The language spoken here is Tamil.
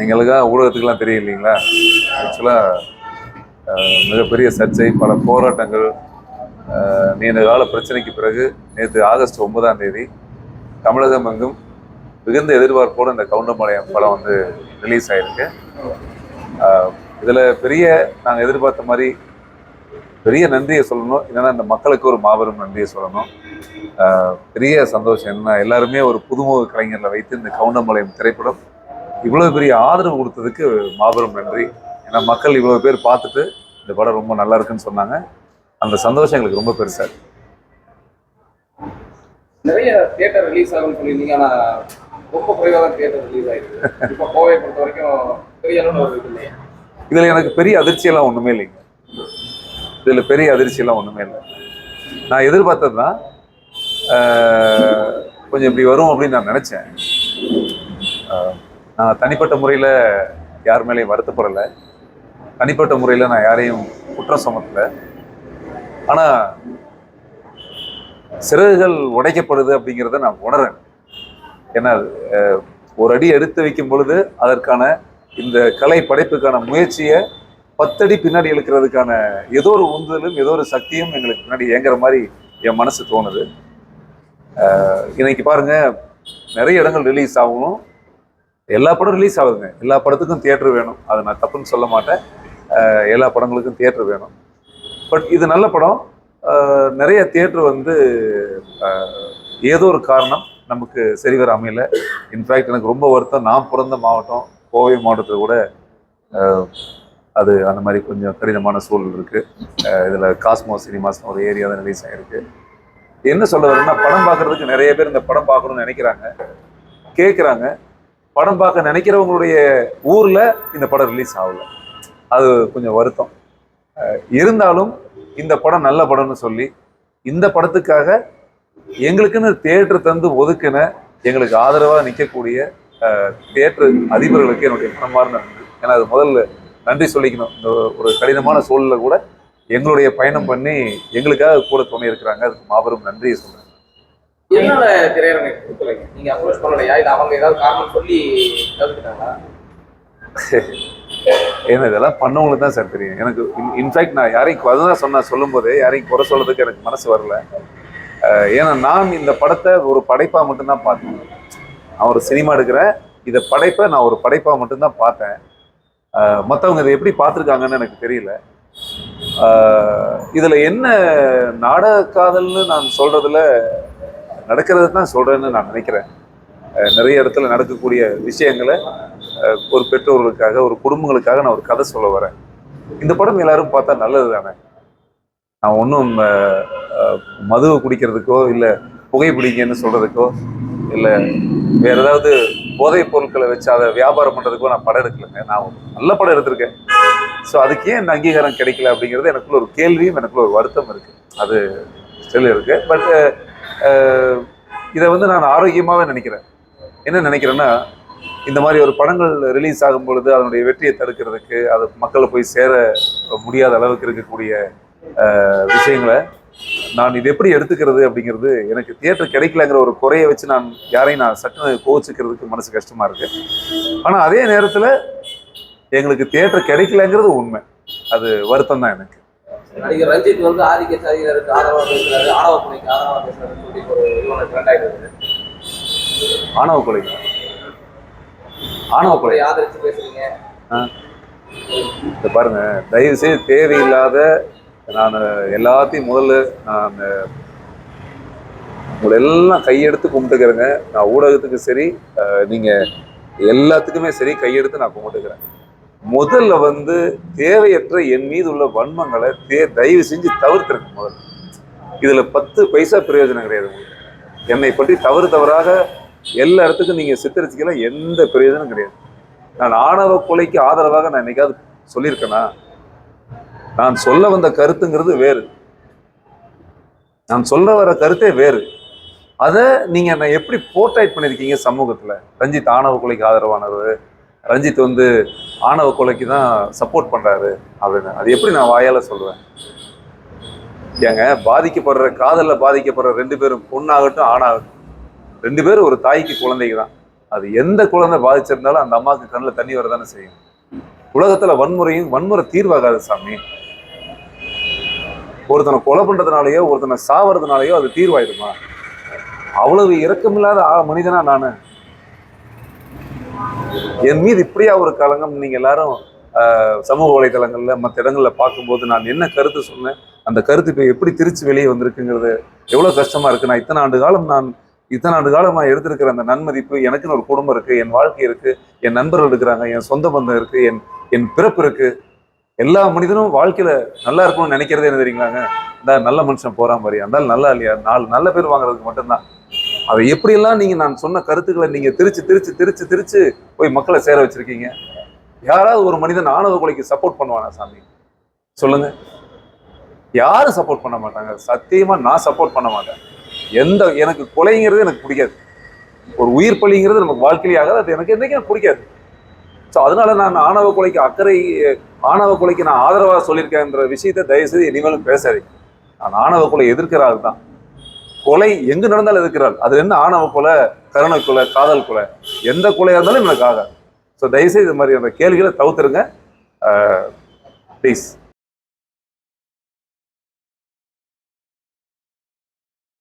நீங்களுக்காக ஊடகத்துக்கெல்லாம் தெரியும் இல்லைங்களா ஆக்சுவலாக மிகப்பெரிய சர்ச்சை பல போராட்டங்கள் நீண்ட கால பிரச்சனைக்கு பிறகு நேற்று ஆகஸ்ட் ஒன்பதாம் தேதி தமிழகம் எங்கும் மிகுந்த எதிர்பார்ப்போடு இந்த கவுண்டம்பாளையம் படம் வந்து ரிலீஸ் ஆகிருக்கு இதில் பெரிய நாங்கள் எதிர்பார்த்த மாதிரி பெரிய நன்றியை சொல்லணும். என்னென்னா இந்த மக்களுக்கு ஒரு மாபெரும் நன்றியை சொல்லணும். பெரிய சந்தோஷம். என்ன எல்லாருமே ஒரு புதுமுக கலைஞர்களை வைத்து இந்த கவுண்டம்பாளையம் திரைப்படம் இவ்வளவு பெரிய ஆதரவு கொடுத்ததுக்கு மாபெரும் நன்றி. ஏன்னா மக்கள் இவ்வளவு பேர் பார்த்துட்டு இந்த படம் ரொம்ப நல்லா இருக்குன்னு சொன்னாங்க. அந்த சந்தோஷம் எங்களுக்கு ரொம்ப பெருசா இருக்கு. நிறைய தியேட்டர் ரிலீஸ் ஆகும்னு சொல்லியிருந்தீங்க. ஆனா ரொம்ப குறைவாக தான் தியேட்டர் ரிலீஸ் ஆயிருக்கு. இப்போ கோவை பொறுத்த வரைக்கும் பெரிய அளவில் ஒரு இது இல்லையா. இதுல எனக்கு பெரிய அதிர்ச்சியெல்லாம் ஒண்ணுமே இல்லைங்க. இதுல பெரிய அதிர்ச்சியெல்லாம் ஒண்ணுமே இல்லை. நான் எதிர்பார்த்தது தான். கொஞ்சம் இப்படி வரும் அப்படின்னு நான் நினைச்சேன். நான் தனிப்பட்ட முறையில் யார் மேலேயும் வருத்தப்படலை. தனிப்பட்ட முறையில் நான் யாரையும் குற்றம் சுமத்தலை. ஆனால் சிறகுகள் உடைக்கப்படுது அப்படிங்கிறத நான் உணர்றேன். ஏன்னா ஒரு அடி எடுத்து வைக்கும் பொழுது அதற்கான இந்த கலை படைப்புக்கான முயற்சியை பத்தடி பின்னாடி இழுக்கிறதுக்கான ஏதோ ஒரு உந்துதலும் ஏதோ ஒரு சக்தியும் எங்களுக்கு பின்னாடி இயங்குற மாதிரி என் மனசு தோணுது. இன்னைக்கு பாருங்க நிறைய இடங்கள் ரிலீஸ் ஆகணும். எல்லா படம் ரிலீஸ் ஆகுதுங்க. எல்லா படத்துக்கும் தியேட்டர் வேணும். அதை நான் தப்புன்னு சொல்ல மாட்டேன். எல்லா படங்களுக்கும் தியேட்டர் வேணும். பட் இது நல்ல படம். நிறைய தியேட்டர் வந்து ஏதோ ஒரு காரணம் நமக்கு சரிவர அமையல இன்ஃபேக்ட் எனக்கு ரொம்ப வருத்தம். நான் பிறந்த மாவட்டம் கோவை மாவட்டத்தில் கூட அது அந்த மாதிரி கொஞ்சம் கடினமான சூழல் இருக்குது இதில் காஸ்மோ சினிமாஸ் ஒரு ஏரியா தான் ரிலீஸ் ஆகிருக்கு என்ன சொல்ல வரேன்னா படம் பார்க்கறதுக்கு நிறைய பேர் இந்த படம் பார்க்கணும்னு நினைக்கிறாங்க. கேட்குறாங்க படம் பார்க்க நினைக்கிறவங்களுடைய ஊரில் இந்த படம் ரிலீஸ் ஆகல. அது கொஞ்சம் வருத்தம். இருந்தாலும் இந்த படம் நல்ல படம்னு சொல்லி இந்த படத்துக்காக எங்களுக்குன்னு தேட்டர் தந்து ஒதுக்கின எங்களுக்கு ஆதரவாக நிற்கக்கூடிய தேட்டர் அதிபர்களுக்கு என்னுடைய மனமார்ந்த நன்றி. ஏன்னா அது முதல்ல நன்றி சொல்லிக்கணும். இந்த ஒரு கடினமான சூழலில் கூட எங்களுடைய பயணம் பண்ணி எங்களுக்காக கூட துணை இருக்கிறாங்க. அதுக்கு மாபெரும் நன்றியை சொல்கிறேன் என்னால திரையரங்கை கொடுக்கலைங்க நீங்க அப்ரோச் பண்ணலையா? இல்ல அவங்க ஏதாவது காரணம் சொல்லி தவிர்த்துட்டாங்களா? ஏன்னா இதெல்லாம் பண்ணவங்களுக்கு தான் சார் தெரியும். எனக்கு இன்ஃபேக்ட் நான் யாரையும் அதுதான் சொன்னேன் சொல்லும்போது யாரையும் குறை சொல்றதுக்கு எனக்கு மனசு வரல. ஏன்னா நான் இந்த படத்தை ஒரு படைப்பாக மட்டும்தான் பார்த்தேன். நான் ஒரு சினிமா எடுக்கிறேன் இதை படைப்பை நான் ஒரு படைப்பாக மட்டும்தான் பார்த்தேன். மற்றவங்க இதை எப்படி பார்த்துருக்காங்கன்னு எனக்கு தெரியல. இதில் என்ன நாடக காதல்னு நான் சொல்கிறதுல நடக்கிறது தான் சொல்கிறேன்னு நான் நினைக்கிறேன். நிறைய இடத்துல நடக்கக்கூடிய விஷயங்களை ஒரு பெற்றோர்களுக்காக ஒரு குடும்பங்களுக்காக நான் ஒரு கதை சொல்ல வரேன். இந்த படம் எல்லாரும் பார்த்தா நல்லது தானே நான் ஒன்றும் மதுவை குடிக்கிறதுக்கோ இல்லை புகைப்பிடிங்கன்னு சொல்கிறதுக்கோ இல்லை வேற ஏதாவது போதைப் பொருட்களை வச்சு அதை வியாபாரம் பண்ணுறதுக்கோ நான் படம் எடுக்கலைங்க. நான் ஒரு நல்ல படம் எடுத்திருக்கேன். ஸோ அதுக்கு ஏன் இந்த அங்கீகாரம் கிடைக்கல அப்படிங்கிறது எனக்குள்ள ஒரு கேள்வியும் எனக்குள்ள ஒரு வருத்தம் இருக்குது அது ஸ்டில் இருக்குது பட் இதை வந்து நான் ஆரோக்கியமாகவே நினைக்கிறேன். என்ன நினைக்கிறேன்னா இந்த மாதிரி ஒரு படங்கள் ரிலீஸ் ஆகும் பொழுது அதனுடைய வெற்றியை தடுக்கிறதுக்கு அது மக்களை போய் சேர முடியாத அளவுக்கு இருக்கக்கூடிய விஷயங்களை நான் இது எப்படி எடுத்துக்கிறது அப்படிங்கிறது எனக்கு தியேட்டர் கிடைக்கலங்கிற ஒரு குறையை வச்சு நான் யாரையும் நான் சட்டுன்னு கோவிச்சுக்கிறதுக்கு மனசு கஷ்டமாக இருக்குது ஆனால் அதே நேரத்தில் எங்களுக்கு தியேட்டர் கிடைக்கலங்கிறது உண்மை. அது வருத்தம் தான் எனக்கு. நடிகர் ரஞ்சித் வந்து ஆதிக்க சாதியினருக்கு ஆதரவா பேசுறாரு ஆணவ கொலைக்கு ஆதரவா பேசுறாருன்னு சொல்லி ஒரு இதுவான ட்ரெண்ட் ஆயிட்டு இருக்கு. ஆணவ கொலை ஆணவ கொலை ஆதரிச்சு பேசுறீங்க? இந்த பாருங்க. தயவு செய்து தேவையில்லாத நான் எல்லாத்தையும் முதல்ல நான் உங்களை எல்லாம் கையெடுத்து கும்பிட்டுக்கிறேங்க. நான் ஊடகத்துக்கு சரி அஹ், நீங்க எல்லாத்துக்குமே சரி கையெடுத்து நான் கும்பிட்டுக்கிறேன். முதல்ல வந்து தேவையற்ற என் மீது உள்ள வன்மங்களை தே தயவு செஞ்சு தவிர்த்துருக்கு முதல்ல. இதில் பத்து பைசா பிரயோஜனம் கிடையாது உங்களுக்கு. என்னை பற்றி தவறு தவறாக எல்லா இடத்துக்கும் நீங்கள் சித்தரிச்சுக்கலாம் எந்த பிரயோஜனம் கிடையாது. நான் ஆணவ கொலைக்கு ஆதரவாக நான் என்னைக்காவது சொல்லியிருக்கேனா? நான் சொல்ல வந்த கருத்துங்கிறது வேறு. நான் சொல்ல வர கருத்தே வேறு. அதை நீங்கள் என்னை எப்படி போர்ட்ரைட் பண்ணியிருக்கீங்க சமூகத்தில்? ரஞ்சித் ஆணவ கொலைக்கு ஆதரவானவர் ரஞ்சித் வந்து ஆணவ கொலைக்கு தான் சப்போர்ட் பண்றாரு அப்படின்னு. அது எப்படி நான் வாயால சொல்லுவேன் ஏங்க பாதிக்கப்படுற காதல்ல பாதிக்கப்படுற ரெண்டு பேரும் பொண்ணாகட்டும் ஆணாகட்டும். ரெண்டு பேரும் ஒரு தாய்க்கு குழந்தைக்கு தான். அது எந்த குழந்தை பாதிச்சிருந்தாலும் அந்த அம்மாவுக்கு கண்ணில் தண்ணி வரதானே செய்யும். உலகத்துல வன்முறையும் வன்முறை தீர்வாகாது சாமி. ஒருத்தனை கொலை பண்ணுறதுனாலையோ ஒருத்தனை சாவறதுனாலையோ அது தீர்வாயிடுமா? அவ்வளவு இரக்கமில்லாத ஆ- மனிதனா நானு. என் மீது இப்படியா ஒரு களங்கம் நீங்க எல்லாரும் ஆஹ், சமூக வலைதளங்கள்ல மற்ற இடங்கள்ல பார்க்கும்போது நான் என்ன கருத்து சொன்னேன்? அந்த கருத்து இப்போ எப்படி திருச்சி வெளியே வந்திருக்குங்கிறது எவ்வளவு கஷ்டமா இருக்கு? நான் இத்தனை ஆண்டு காலம் நான் இத்தனை ஆண்டு காலம் நான் எடுத்திருக்கிற அந்த நன்மதிப்பு எனக்குன்னு ஒரு குடும்பம் இருக்கு என் வாழ்க்கை இருக்கு என் நண்பர்கள் இருக்கிறாங்க என் சொந்த பந்தம் இருக்கு என் என் பிறப்பு இருக்கு. எல்லா மனிதனும் வாழ்க்கையில நல்லா இருக்கணும்னு நினைக்கிறதே என்ன தெரியுங்களாங்க? இந்த நல்ல மனுஷன் போறான் மாதிரி அந்த நல்லா இல்லையா? நாலு நல்ல பேர் வாங்குறதுக்கு மட்டும்தான். அதை எப்படியெல்லாம் நீங்க நான் சொன்ன கருத்துக்களை நீங்க திருச்சு திருச்சு திருச்சு திருச்சு போய் மக்களை சேர வச்சிருக்கீங்க? யாராவது ஒரு மனிதன் ஆணவ கொலைக்கு சப்போர்ட் பண்ணுவானா சாமி? சொல்லுங்க. யாரும் சப்போர்ட் பண்ண மாட்டாங்க. சத்தியமா நான் சப்போர்ட் பண்ண மாட்டேன். எந்த எனக்கு கொலைங்கிறது எனக்கு பிடிக்காது. ஒரு உயிர் பலிங்கிறது நமக்கு வாழ்க்கையிலே ஆகாது. அது எனக்கு என்றைக்கும் எனக்கு பிடிக்காது. ஸோ அதனால நான் ஆணவ கொலைக்கு அக்கறை ஆணவ கொலைக்கு நான் ஆதரவாக சொல்லியிருக்கேன்ற விஷயத்தை தயவுசெய்து இனிமேலும் பேசாதீங்க. நான் ஆணவ கொலை எதிர்க்கிறாரு தான் கொலை எங்கு நடந்தாலும் எதிர்க்கிறாள் அது என்ன ஆணவ கொலை கருணை கொலை காதல் கொலை? எந்த கொலையாக இருந்தாலும் எனக்கு ஆகாது. ஸோ தயவுசெய்து இது மாதிரி அந்த கேள்விகளை தவிர்த்துருங்க. ப்ளீஸ்